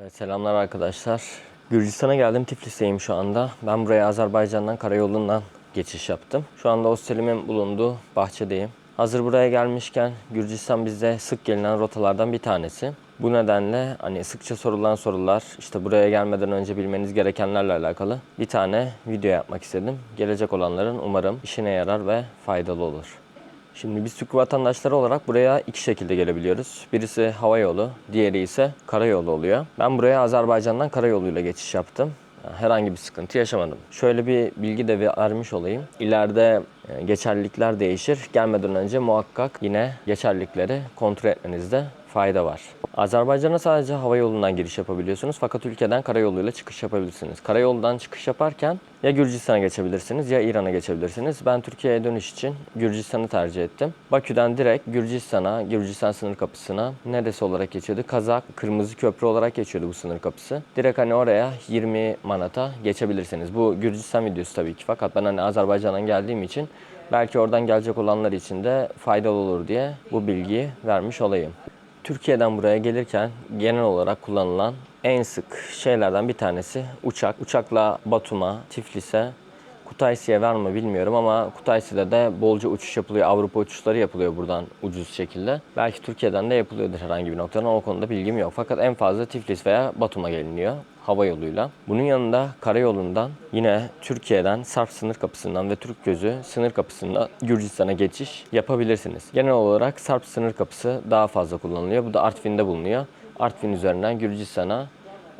Evet selamlar arkadaşlar. Gürcistan'a geldim. Tiflis'teyim şu anda. Ben buraya Azerbaycan'dan karayolundan geçiş yaptım. Şu anda hostelimin bulunduğu bahçedeyim. Hazır buraya gelmişken Gürcistan bizde sık gelinen rotalardan bir tanesi. Bu nedenle hani sıkça sorulan sorular, işte buraya gelmeden önce bilmeniz gerekenlerle alakalı bir tane video yapmak istedim. Gelecek olanların umarım işine yarar ve faydalı olur. Şimdi biz Türk vatandaşları olarak buraya iki şekilde gelebiliyoruz. Birisi hava yolu, diğeri ise karayolu oluyor. Ben buraya Azerbaycan'dan karayoluyla geçiş yaptım. Herhangi bir sıkıntı yaşamadım. Şöyle bir bilgi de vermiş olayım. İleride geçerlilikler değişir. Gelmeden önce muhakkak yine geçerlilikleri kontrol etmenizde fayda var. Azerbaycan'a sadece hava yolundan giriş yapabiliyorsunuz fakat ülkeden karayoluyla çıkış yapabilirsiniz. Karayoldan çıkış yaparken ya Gürcistan'a geçebilirsiniz ya İran'a geçebilirsiniz. Ben Türkiye'ye dönüş için Gürcistan'ı tercih ettim. Bakü'den direkt Gürcistan'a, Gürcistan sınır kapısına neresi olarak geçiyordu? Kazak, Kırmızı Köprü olarak geçiyordu bu sınır kapısı. Direkt hani oraya 20 manata geçebilirsiniz. Bu Gürcistan videosu tabii ki fakat ben hani Azerbaycan'dan geldiğim için belki oradan gelecek olanlar için de faydalı olur diye bu bilgiyi vermiş olayım. Türkiye'den buraya gelirken genel olarak kullanılan en sık şeylerden bir tanesi uçak. Uçakla Batum'a, Tiflis'e, Kutaisi'ye var mı bilmiyorum ama Kutaisi'de de bolca uçuş yapılıyor. Avrupa uçuşları yapılıyor buradan ucuz şekilde. Belki Türkiye'den de yapılıyordur herhangi bir noktadan. O konuda bilgim yok. Fakat en fazla Tiflis veya Batum'a geliniyor hava yoluyla. Bunun yanında karayolundan yine Türkiye'den Sarp sınır kapısından ve Türk gözü sınır kapısından Gürcistan'a geçiş yapabilirsiniz. Genel olarak Sarp sınır kapısı daha fazla kullanılıyor. Bu da Artvin'de bulunuyor. Artvin üzerinden Gürcistan'a,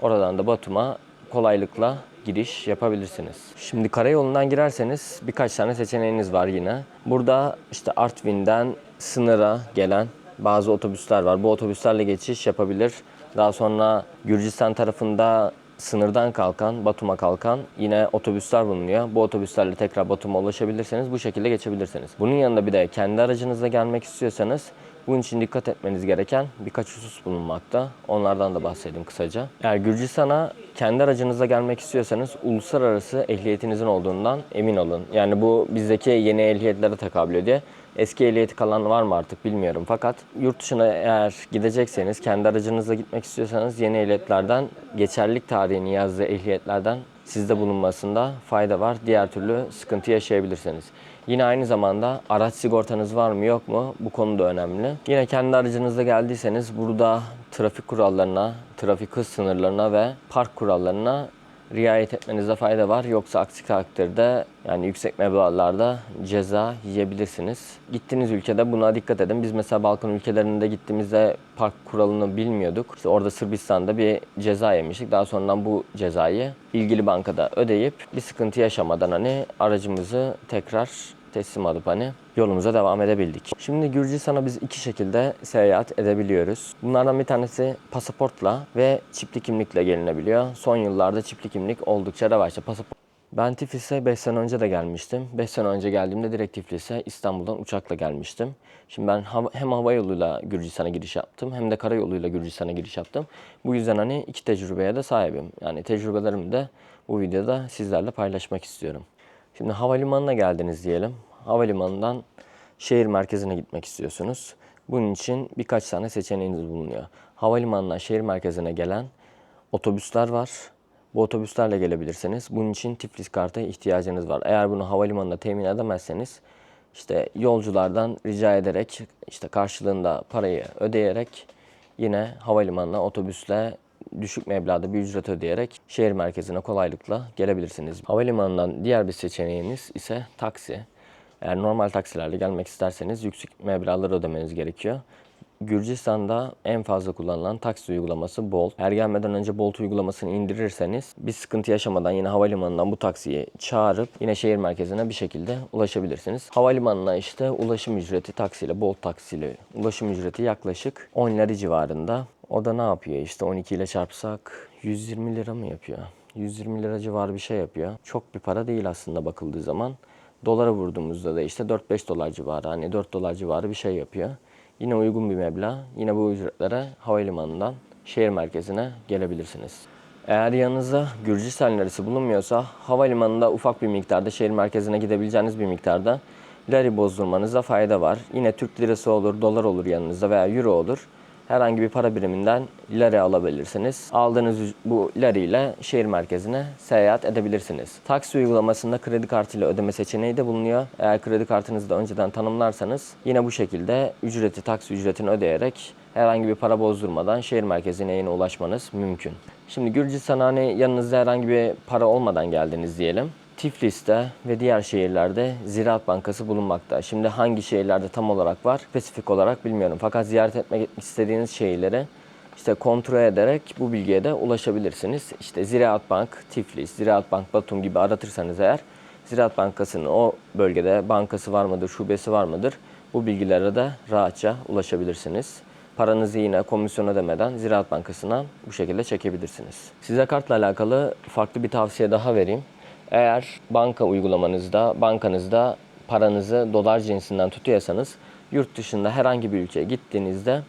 oradan da Batum'a kolaylıkla giriş yapabilirsiniz. Şimdi karayolundan girerseniz birkaç tane seçeneğiniz var yine. Burada işte Artvin'den sınıra gelen bazı otobüsler var. Bu otobüslerle geçiş yapabilir. Daha sonra Gürcistan tarafında sınırdan kalkan, Batum'a kalkan yine otobüsler bulunuyor. Bu otobüslerle tekrar Batum'a ulaşabilirseniz bu şekilde geçebilirsiniz. Bunun yanında bir de kendi aracınızla gelmek istiyorsanız bunun için dikkat etmeniz gereken birkaç husus bulunmakta. Onlardan da bahsedeyim kısaca. Eğer Gürcistan'a kendi aracınızla gelmek istiyorsanız uluslararası ehliyetinizin olduğundan emin olun. Yani bu bizdeki yeni ehliyetlere tekabül ediyor. Eski ehliyeti kalan var mı artık bilmiyorum. Fakat yurt dışına eğer gidecekseniz, kendi aracınızla gitmek istiyorsanız yeni ehliyetlerden, geçerlilik tarihini yazdığı ehliyetlerden sizde bulunmasında fayda var. Diğer türlü sıkıntı yaşayabilirsiniz. Yine aynı zamanda araç sigortanız var mı yok mu bu konu da önemli. Yine kendi aracınızla geldiyseniz burada trafik kurallarına, trafik hız sınırlarına ve park kurallarına riayet etmenizde fayda var. Yoksa aksi takdirde yani yüksek meblağlarda ceza yiyebilirsiniz. Gittiğiniz ülkede buna dikkat edin. Biz mesela Balkan ülkelerinde gittiğimizde park kuralını bilmiyorduk. İşte orada Sırbistan'da bir ceza yemiştik. Daha sonradan bu cezayı ilgili bankada ödeyip bir sıkıntı yaşamadan hani aracımızı tekrar teslim alıp hani yolumuza devam edebildik. Şimdi Gürcistan'a biz iki şekilde seyahat edebiliyoruz. Bunlardan bir tanesi pasaportla ve çipli kimlikle gelinebiliyor. Son yıllarda çipli kimlik oldukça revaçta. Pasaport ben Tiflis'e 5 sene önce de gelmiştim. 5 sene önce geldiğimde direkt Tiflis'e İstanbul'dan uçakla gelmiştim. Şimdi ben hem hava yoluyla Gürcistan'a giriş yaptım hem de karayoluyla Gürcistan'a giriş yaptım. Bu yüzden hani iki tecrübeye de sahibim. Yani tecrübelerimi de bu videoda sizlerle paylaşmak istiyorum. Şimdi havalimanına geldiniz diyelim. Havalimanından şehir merkezine gitmek istiyorsunuz. Bunun için birkaç tane seçeneğiniz bulunuyor. Havalimanından şehir merkezine gelen otobüsler var. Bu otobüslerle gelebilirsiniz. Bunun için Tiflis kartı ihtiyacınız var. Eğer bunu havalimanında temin edemezseniz işte yolculardan rica ederek işte karşılığında parayı ödeyerek yine havalimanına otobüsle düşük meblağda bir ücret ödeyerek şehir merkezine kolaylıkla gelebilirsiniz. Havalimanından diğer bir seçeneğiniz ise taksi. Eğer normal taksilerle gelmek isterseniz yüksek meblağları ödemeniz gerekiyor. Gürcistan'da en fazla kullanılan taksi uygulaması Bolt. Eğer gelmeden önce Bolt uygulamasını indirirseniz bir sıkıntı yaşamadan yine havalimanından bu taksiyi çağırıp yine şehir merkezine bir şekilde ulaşabilirsiniz. Havalimanına işte ulaşım ücreti taksiyle, Bolt taksiyle ulaşım ücreti yaklaşık 10 lira civarında. O da ne yapıyor işte 12 ile çarpsak 120 lira mı yapıyor? 120 lira civarı bir şey yapıyor. Çok bir para değil aslında bakıldığı zaman. Dolara vurduğumuzda da işte 4-5 dolar civarı hani 4 dolar civarı bir şey yapıyor. Yine uygun bir meblağ. Yine bu ücretlere havalimanından şehir merkezine gelebilirsiniz. Eğer yanınızda Gürcistan lirası bulunmuyorsa havalimanında ufak bir miktarda şehir merkezine gidebileceğiniz bir miktarda lari bozdurmanızda fayda var. Yine Türk lirası olur, dolar olur yanınızda veya euro olur. Herhangi bir para biriminden lari alabilirsiniz. Aldığınız bu lari ile şehir merkezine seyahat edebilirsiniz. Taksi uygulamasında kredi kartıyla ödeme seçeneği de bulunuyor. Eğer kredi kartınızı da önceden tanımlarsanız yine bu şekilde ücreti taksi ücretini ödeyerek herhangi bir para bozdurmadan şehir merkezine yine ulaşmanız mümkün. Şimdi Gürcistan'a hani yanınızda herhangi bir para olmadan geldiniz diyelim. Tiflis'te ve diğer şehirlerde Ziraat Bankası bulunmakta. Şimdi hangi şehirlerde tam olarak var spesifik olarak bilmiyorum. Fakat ziyaret etmek istediğiniz şehirleri işte kontrol ederek bu bilgiye de ulaşabilirsiniz. İşte Ziraat Bank Tiflis, Ziraat Bank Batum gibi aratırsanız eğer Ziraat Bankası'nın o bölgede bankası var mıdır, şubesi var mıdır bu bilgilere de rahatça ulaşabilirsiniz. Paranızı yine komisyon ödemeden Ziraat Bankası'ndan bu şekilde çekebilirsiniz. Size kartla alakalı farklı bir tavsiye daha vereyim. Eğer banka uygulamanızda, bankanızda paranızı dolar cinsinden tutuyorsanız yurt dışında herhangi bir ülkeye gittiğinizde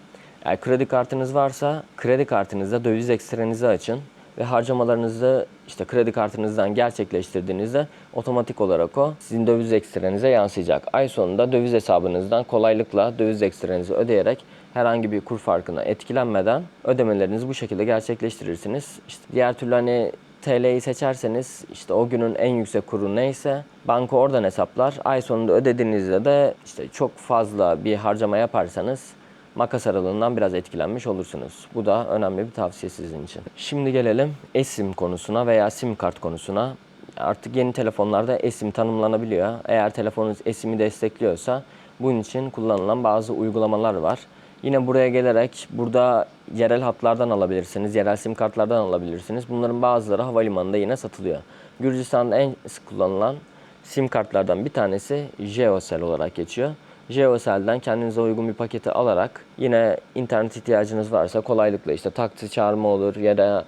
eğer kredi kartınız varsa kredi kartınızda döviz ekstrenizi açın ve harcamalarınızı işte kredi kartınızdan gerçekleştirdiğinizde otomatik olarak o sizin döviz ekstrenize yansıyacak. Ay sonunda döviz hesabınızdan kolaylıkla döviz ekstrenizi ödeyerek herhangi bir kur farkına etkilenmeden ödemelerinizi bu şekilde gerçekleştirirsiniz. İşte diğer türlü hani TL'yi seçerseniz işte o günün en yüksek kuru neyse banka oradan hesaplar. Ay sonunda ödediğinizde de işte çok fazla bir harcama yaparsanız makas aralığından biraz etkilenmiş olursunuz. Bu da önemli bir tavsiye sizin için. Şimdi gelelim eSIM konusuna veya SIM kart konusuna. Artık yeni telefonlarda eSIM tanımlanabiliyor. Eğer telefonunuz eSIM'i destekliyorsa bunun için kullanılan bazı uygulamalar var. Yine buraya gelerek burada yerel hatlardan alabilirsiniz, yerel sim kartlardan alabilirsiniz. Bunların bazıları havalimanında yine satılıyor. Gürcistan'da en sık kullanılan sim kartlardan bir tanesi Geocell olarak geçiyor. Geocell'den kendinize uygun bir paketi alarak yine internet ihtiyacınız varsa kolaylıkla işte taksi çağırma olur ya da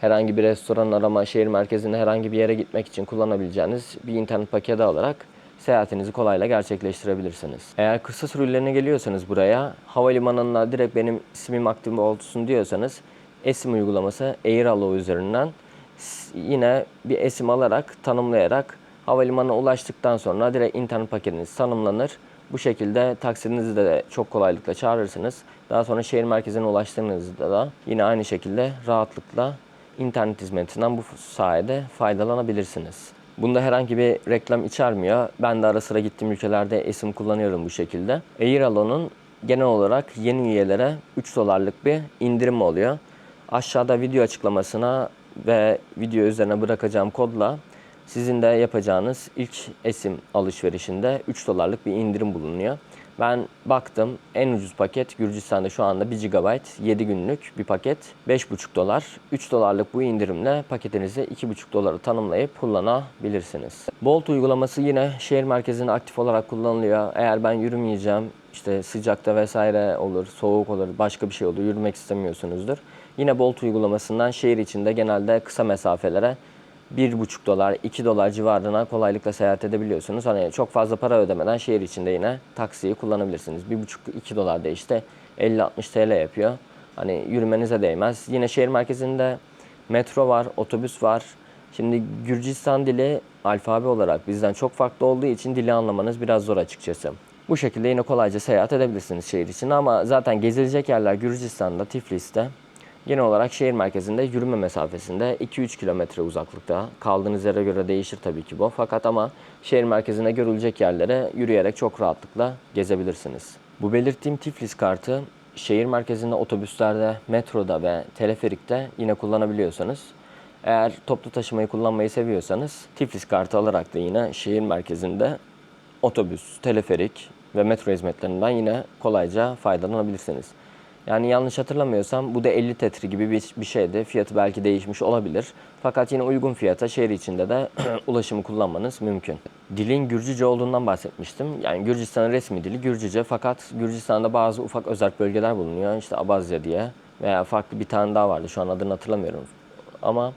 herhangi bir restoran arama, şehir merkezinde herhangi bir yere gitmek için kullanabileceğiniz bir internet paketi alarak seyahatinizi kolayla gerçekleştirebilirsiniz. Eğer kısa süreliğine geliyorsanız buraya havalimanına direkt benim ismim aktif olsun diyorsanız esim uygulaması AirAllo üzerinden yine bir esim alarak tanımlayarak havalimanına ulaştıktan sonra direkt internet paketiniz tanımlanır. Bu şekilde taksinizi de çok kolaylıkla çağırırsınız. Daha sonra şehir merkezine ulaştığınızda da yine aynı şekilde rahatlıkla internet hizmetinden bu sayede faydalanabilirsiniz. Bunda herhangi bir reklam içermiyor. Ben de ara sıra gittiğim ülkelerde esim kullanıyorum bu şekilde. AirAllo'nun genel olarak yeni üyelere 3 dolarlık bir indirim oluyor. Aşağıda video açıklamasına ve video üzerine bırakacağım kodla sizin de yapacağınız ilk esim alışverişinde 3 dolarlık bir indirim bulunuyor. Ben baktım en ucuz paket Gürcistan'da şu anda 1 GB 7 günlük bir paket 5,5 dolar. 3 dolarlık bu indirimle paketinizi 2,5 dolara tanımlayıp kullanabilirsiniz. Bolt uygulaması yine şehir merkezinde aktif olarak kullanılıyor. Eğer ben yürümeyeceğim işte sıcakta vesaire olur, soğuk olur, başka bir şey olur, yürümek istemiyorsunuzdur. Yine Bolt uygulamasından şehir içinde genelde kısa mesafelere 1,5 dolar, 2 dolar civarına kolaylıkla seyahat edebiliyorsunuz. Hani çok fazla para ödemeden şehir içinde yine taksiyi kullanabilirsiniz. 1,5-2 dolar da işte 50-60 TL yapıyor. Hani yürümenize değmez. Yine şehir merkezinde metro var, otobüs var. Şimdi Gürcistan dili alfabe olarak bizden çok farklı olduğu için dili anlamanız biraz zor açıkçası. Bu şekilde yine kolayca seyahat edebilirsiniz şehir içinde ama zaten gezilecek yerler Gürcistan'da, Tiflis'te Genel olarak şehir merkezinde yürüme mesafesinde 2-3 kilometre uzaklıkta. Kaldığınız yere göre değişir tabii ki bu. Fakat ama şehir merkezinde görülecek yerlere yürüyerek çok rahatlıkla gezebilirsiniz. Bu belirttiğim Tiflis kartı şehir merkezinde otobüslerde, metroda ve teleferikte yine kullanabiliyorsanız eğer toplu taşımayı kullanmayı seviyorsanız Tiflis kartı alarak da yine şehir merkezinde otobüs, teleferik ve metro hizmetlerinden yine kolayca faydalanabilirsiniz. Yani yanlış hatırlamıyorsam bu da 50 tetri gibi bir, bir şeydi. Fiyatı belki değişmiş olabilir. Fakat yine uygun fiyata şehir içinde de ulaşımı kullanmanız mümkün. Dilin Gürcüce olduğundan bahsetmiştim. Yani Gürcistan'ın resmi dili Gürcüce fakat Gürcistan'da bazı ufak özel bölgeler bulunuyor. İşte Abazya diye veya farklı bir tane daha vardı. Şu an adını hatırlamıyorum. Ama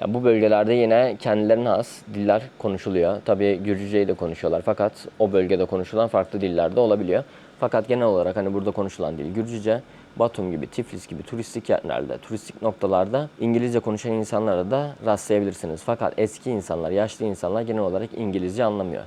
ya bu bölgelerde yine kendilerine has diller konuşuluyor. Tabii Gürcüceyi de konuşuyorlar fakat o bölgede konuşulan farklı diller de olabiliyor. Fakat genel olarak hani burada konuşulan dil Gürcüce. Batum gibi, Tiflis gibi turistik yerlerde, turistik noktalarda İngilizce konuşan insanlara da rastlayabilirsiniz. Fakat eski insanlar, yaşlı insanlar genel olarak İngilizce anlamıyor.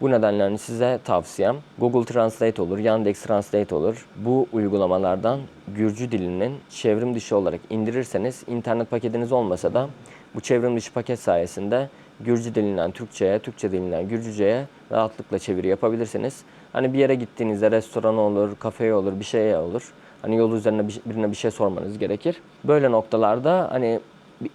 Bu nedenle hani size tavsiyem Google Translate olur, Yandex Translate olur. Bu uygulamalardan Gürcü dilinin çevrim dışı olarak indirirseniz internet paketiniz olmasa da bu çevrim dışı paket sayesinde Gürcü dilinden Türkçe'ye, Türkçe dilinden Gürcüce'ye rahatlıkla çeviri yapabilirsiniz. Hani bir yere gittiğinizde restoran olur, kafeye olur, bir şeye olur. Hani yol üzerine bir- birine bir şey sormanız gerekir. Böyle noktalarda hani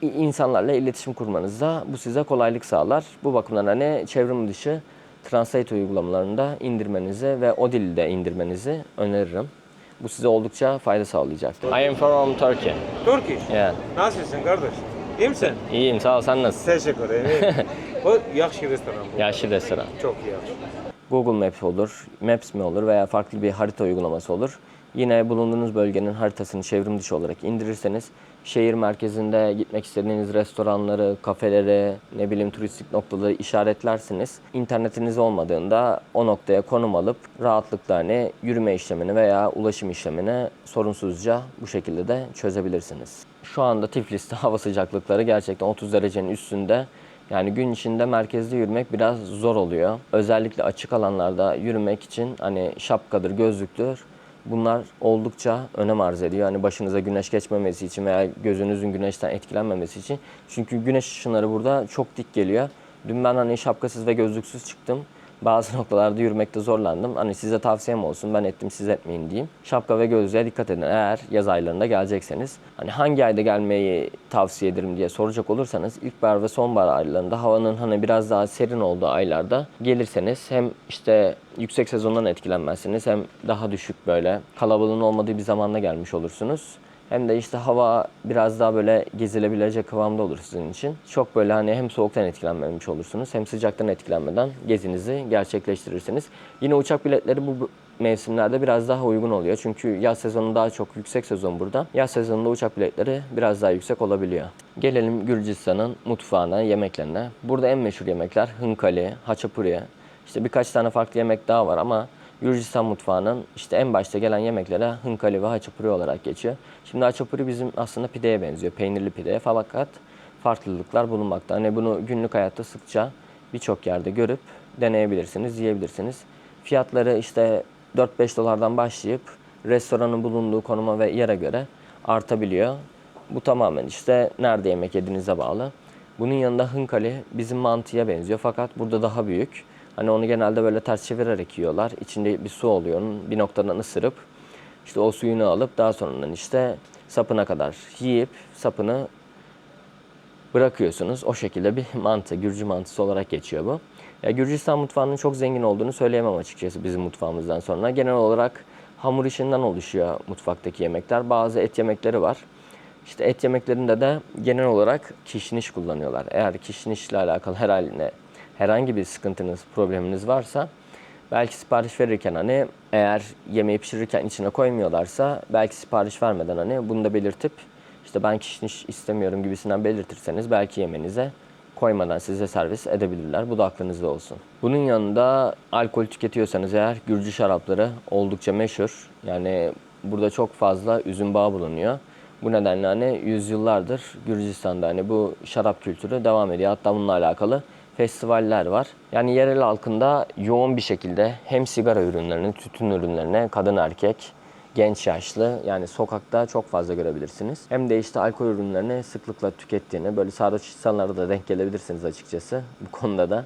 insanlarla iletişim kurmanızda bu size kolaylık sağlar. Bu bakımdan hani çevrim dışı Translate uygulamalarında indirmenizi ve o dilde indirmenizi öneririm. Bu size oldukça fayda sağlayacaktır. I am from Turkey. Turkish. Yeah. Nasılsın kardeş? İyi misin? İyiyim sağ ol sen nasılsın? Teşekkür ederim. bu yakşı restoran bu. Yaşlı restoran. Çok iyi yakşı. Google Maps olur, Maps mi olur veya farklı bir harita uygulaması olur. Yine bulunduğunuz bölgenin haritasını çevrim dışı olarak indirirseniz şehir merkezinde gitmek istediğiniz restoranları, kafeleri, ne bileyim turistik noktaları işaretlersiniz. İnternetiniz olmadığında o noktaya konum alıp rahatlıkla hani yürüme işlemini veya ulaşım işlemini sorunsuzca bu şekilde de çözebilirsiniz. Şu anda Tiflis'te hava sıcaklıkları gerçekten 30 derecenin üstünde. Yani gün içinde merkezde yürümek biraz zor oluyor. Özellikle açık alanlarda yürümek için hani şapkadır, gözlüktür. Bunlar oldukça önem arz ediyor. Hani başınıza güneş geçmemesi için veya gözünüzün güneşten etkilenmemesi için. Çünkü güneş ışınları burada çok dik geliyor. Dün ben hani şapkasız ve gözlüksüz çıktım. Bazı noktalarda yürümekte zorlandım. Hani size tavsiyem olsun ben ettim siz etmeyin diyeyim. Şapka ve gözlüğe dikkat edin eğer yaz aylarında gelecekseniz. Hani hangi ayda gelmeyi tavsiye ederim diye soracak olursanız ilkbahar ve sonbahar aylarında havanın hani biraz daha serin olduğu aylarda gelirseniz hem işte yüksek sezondan etkilenmezsiniz hem daha düşük böyle kalabalığın olmadığı bir zamanda gelmiş olursunuz. Hem de işte hava biraz daha böyle gezilebilecek kıvamda olur sizin için. Çok böyle hani hem soğuktan etkilenmemiş olursunuz hem sıcaktan etkilenmeden gezinizi gerçekleştirirsiniz. Yine uçak biletleri bu mevsimlerde biraz daha uygun oluyor. Çünkü yaz sezonu daha çok yüksek sezon burada. Yaz sezonunda uçak biletleri biraz daha yüksek olabiliyor. Gelelim Gürcistan'ın mutfağına, yemeklerine. Burada en meşhur yemekler hınkali, haçapuri. İşte birkaç tane farklı yemek daha var ama Gürcistan mutfağının işte en başta gelen yemeklere hınkali ve haçapuri olarak geçiyor. Şimdi haçapuri bizim aslında pideye benziyor. Peynirli pideye fakat farklılıklar bulunmakta. Hani bunu günlük hayatta sıkça birçok yerde görüp deneyebilirsiniz, yiyebilirsiniz. Fiyatları işte 4-5 dolardan başlayıp restoranın bulunduğu konuma ve yere göre artabiliyor. Bu tamamen işte nerede yemek yediğinize bağlı. Bunun yanında hınkali bizim mantıya benziyor fakat burada daha büyük. Hani onu genelde böyle ters çevirerek yiyorlar. İçinde bir su oluyor bir noktadan ısırıp işte o suyunu alıp daha sonradan işte sapına kadar yiyip sapını bırakıyorsunuz. O şekilde bir mantı, Gürcü mantısı olarak geçiyor bu. Ya Gürcistan mutfağının çok zengin olduğunu söyleyemem açıkçası bizim mutfağımızdan sonra. Genel olarak hamur işinden oluşuyor mutfaktaki yemekler. Bazı et yemekleri var. İşte et yemeklerinde de genel olarak kişniş kullanıyorlar. Eğer kişnişle alakalı herhalde herhangi bir sıkıntınız, probleminiz varsa belki sipariş verirken hani eğer yemeği pişirirken içine koymuyorlarsa belki sipariş vermeden hani bunu da belirtip işte ben kişniş istemiyorum gibisinden belirtirseniz belki yemenize koymadan size servis edebilirler. Bu da aklınızda olsun. Bunun yanında alkol tüketiyorsanız eğer Gürcü şarapları oldukça meşhur. Yani burada çok fazla üzüm bağı bulunuyor. Bu nedenle hani yüzyıllardır Gürcistan'da hani bu şarap kültürü devam ediyor. Hatta bununla alakalı festivaller var. Yani yerel halkında yoğun bir şekilde hem sigara ürünlerini, tütün ürünlerine kadın erkek, genç yaşlı yani sokakta çok fazla görebilirsiniz. Hem de işte alkol ürünlerini sıklıkla tükettiğini böyle sarhoş insanlara da denk gelebilirsiniz açıkçası. Bu konuda da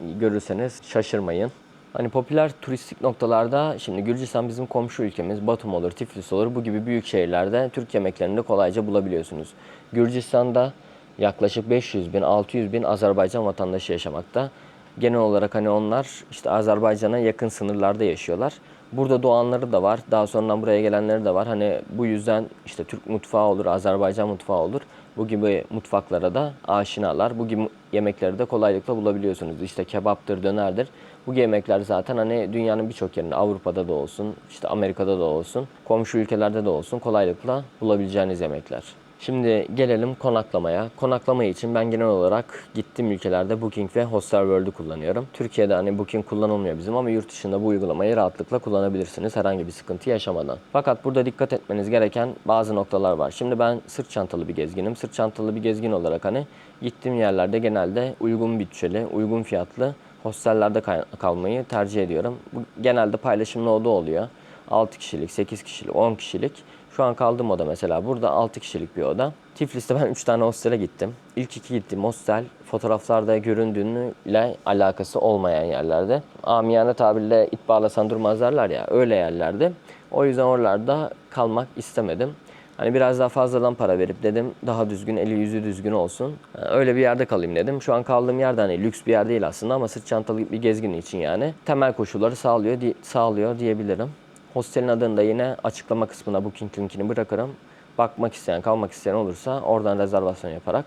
görürseniz şaşırmayın. Hani popüler turistik noktalarda şimdi Gürcistan bizim komşu ülkemiz. Batum olur, Tiflis olur. Bu gibi büyük şehirlerde Türk yemeklerini de kolayca bulabiliyorsunuz. Gürcistan'da yaklaşık 500 bin, 600 bin Azerbaycan vatandaşı yaşamakta. Genel olarak hani onlar işte Azerbaycan'a yakın sınırlarda yaşıyorlar. Burada doğanları da var. Daha sonradan buraya gelenleri de var. Hani bu yüzden işte Türk mutfağı olur, Azerbaycan mutfağı olur. Bu gibi mutfaklara da aşinalar. Bu gibi yemekleri de kolaylıkla bulabiliyorsunuz. İşte kebaptır, dönerdir. Bu yemekler zaten hani dünyanın birçok yerinde Avrupa'da da olsun, işte Amerika'da da olsun, komşu ülkelerde de olsun kolaylıkla bulabileceğiniz yemekler. Şimdi gelelim konaklamaya. Konaklama için ben genel olarak gittiğim ülkelerde Booking ve Hostelworld'u kullanıyorum. Türkiye'de hani Booking kullanılmıyor bizim ama yurt dışında bu uygulamayı rahatlıkla kullanabilirsiniz herhangi bir sıkıntı yaşamadan. Fakat burada dikkat etmeniz gereken bazı noktalar var. Şimdi ben sırt çantalı bir gezginim. Sırt çantalı bir gezgin olarak hani gittiğim yerlerde genelde uygun bütçeli, uygun fiyatlı hostellerde kalmayı tercih ediyorum. Bu genelde paylaşımlı oda oluyor. 6 kişilik, 8 kişilik, 10 kişilik. Şu an kaldığım oda mesela. Burada 6 kişilik bir oda. Tiflis'te ben 3 tane hostele gittim. İlk iki gittiğim hostel fotoğraflarda göründüğüyle alakası olmayan yerlerde. Amiyane tabirle it bağlasan durmaz derler ya öyle yerlerde. O yüzden oralarda kalmak istemedim. Hani biraz daha fazladan para verip dedim daha düzgün, eli yüzü düzgün olsun. Öyle bir yerde kalayım dedim. Şu an kaldığım yerde hani lüks bir yer değil aslında ama sırt çantalı bir gezgin için yani temel koşulları sağlıyor sağlıyor diyebilirim. Hostelin adını da yine açıklama kısmına booking linkini bırakırım. Bakmak isteyen, kalmak isteyen olursa oradan rezervasyon yaparak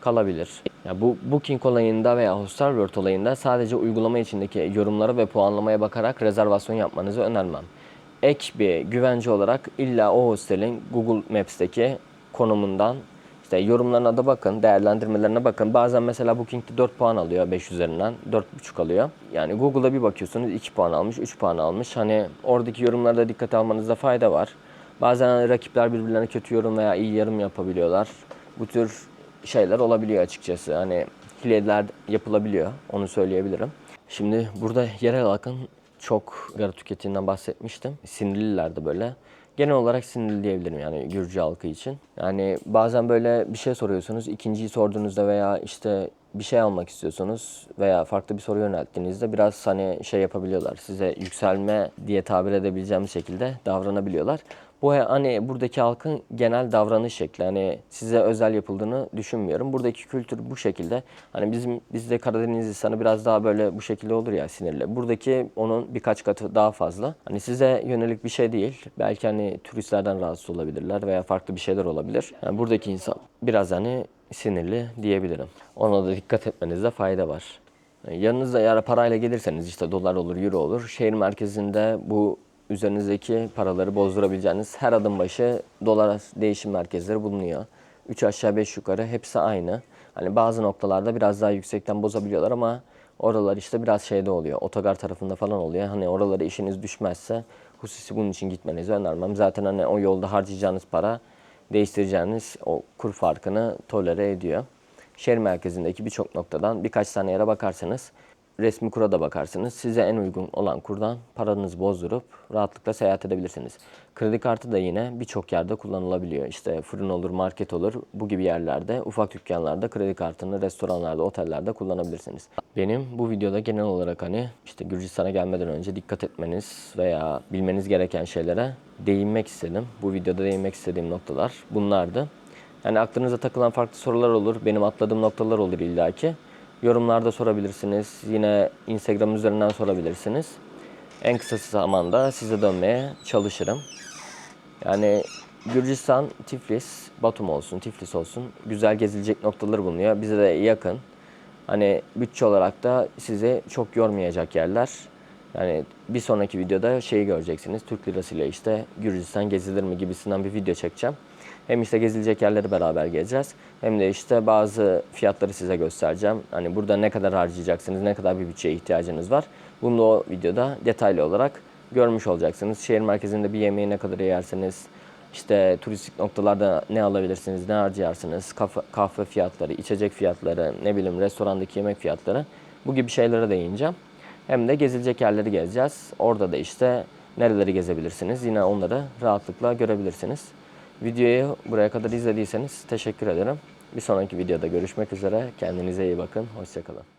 kalabilir. Ya bu booking olayında veya Hostelworld olayında sadece uygulama içindeki yorumlara ve puanlamaya bakarak rezervasyon yapmanızı önermem. Ek bir güvence olarak illa o hostelin Google Maps'teki konumundan işte yorumlarına da bakın, değerlendirmelerine bakın. Bazen mesela Booking'de 4 puan alıyor 5 üzerinden, 4,5 alıyor. Yani Google'da bir bakıyorsunuz 2 puan almış, 3 puan almış. Hani oradaki yorumlara da dikkate almanızda fayda var. Bazen hani rakipler birbirlerine kötü yorum veya iyi yorum yapabiliyorlar. Bu tür şeyler olabiliyor açıkçası. Hani hileler yapılabiliyor, onu söyleyebilirim. Şimdi burada yerel halkın çok sigara tüketiminden bahsetmiştim. Sinirliler de böyle. Genel olarak sinirli diyebilirim yani Gürcü halkı için. Yani bazen böyle bir şey soruyorsunuz. ikinciyi sorduğunuzda veya işte bir şey almak istiyorsunuz veya farklı bir soru yönelttiğinizde biraz hani şey yapabiliyorlar. Size yükselme diye tabir edebileceğimiz şekilde davranabiliyorlar. Bu hani buradaki halkın genel davranış şekli. Hani size özel yapıldığını düşünmüyorum. Buradaki kültür bu şekilde. Hani bizim bizde Karadeniz insanı biraz daha böyle bu şekilde olur ya sinirli. Buradaki onun birkaç katı daha fazla. Hani size yönelik bir şey değil. Belki hani turistlerden rahatsız olabilirler veya farklı bir şeyler olabilir. Yani buradaki insan biraz hani sinirli diyebilirim. Ona da dikkat etmenizde fayda var. Yanınızda eğer parayla gelirseniz işte dolar olur, euro olur. Şehir merkezinde bu üzerinizdeki paraları bozdurabileceğiniz her adım başı dolar değişim merkezleri bulunuyor. 3 aşağı 5 yukarı hepsi aynı. Hani bazı noktalarda biraz daha yüksekten bozabiliyorlar ama oralar işte biraz şeyde oluyor. Otogar tarafında falan oluyor. Hani oralara işiniz düşmezse hususi bunun için gitmenizi önermem. Zaten hani o yolda harcayacağınız para değiştireceğiniz o kur farkını tolere ediyor. Şehir merkezindeki birçok noktadan birkaç tane yere bakarsanız resmi kura da bakarsınız. Size en uygun olan kurdan paranızı bozdurup rahatlıkla seyahat edebilirsiniz. Kredi kartı da yine birçok yerde kullanılabiliyor. İşte fırın olur, market olur. Bu gibi yerlerde, ufak dükkanlarda kredi kartını restoranlarda, otellerde kullanabilirsiniz. Benim bu videoda genel olarak hani işte Gürcistan'a gelmeden önce dikkat etmeniz veya bilmeniz gereken şeylere değinmek istedim. Bu videoda değinmek istediğim noktalar bunlardı. Yani aklınıza takılan farklı sorular olur. Benim atladığım noktalar olur illaki. Yorumlarda sorabilirsiniz. Yine Instagram üzerinden sorabilirsiniz. En kısa zamanda size dönmeye çalışırım. Yani Gürcistan, Tiflis, Batum olsun, Tiflis olsun güzel gezilecek noktalar bulunuyor. Bize de yakın. Hani bütçe olarak da sizi çok yormayacak yerler. Yani bir sonraki videoda şeyi göreceksiniz. Türk lirasıyla işte Gürcistan gezilir mi gibisinden bir video çekeceğim. Hem işte gezilecek yerleri beraber gezeceğiz. Hem de işte bazı fiyatları size göstereceğim. Hani burada ne kadar harcayacaksınız, ne kadar bir bütçeye ihtiyacınız var. Bunu da o videoda detaylı olarak görmüş olacaksınız. Şehir merkezinde bir yemeği ne kadar yersiniz, işte turistik noktalarda ne alabilirsiniz, ne harcayarsınız, kahve, fiyatları, içecek fiyatları, ne bileyim restorandaki yemek fiyatları bu gibi şeylere değineceğim. Hem de gezilecek yerleri gezeceğiz. Orada da işte nereleri gezebilirsiniz yine onları rahatlıkla görebilirsiniz. Videoyu buraya kadar izlediyseniz teşekkür ederim. Bir sonraki videoda görüşmek üzere. Kendinize iyi bakın. Hoşçakalın.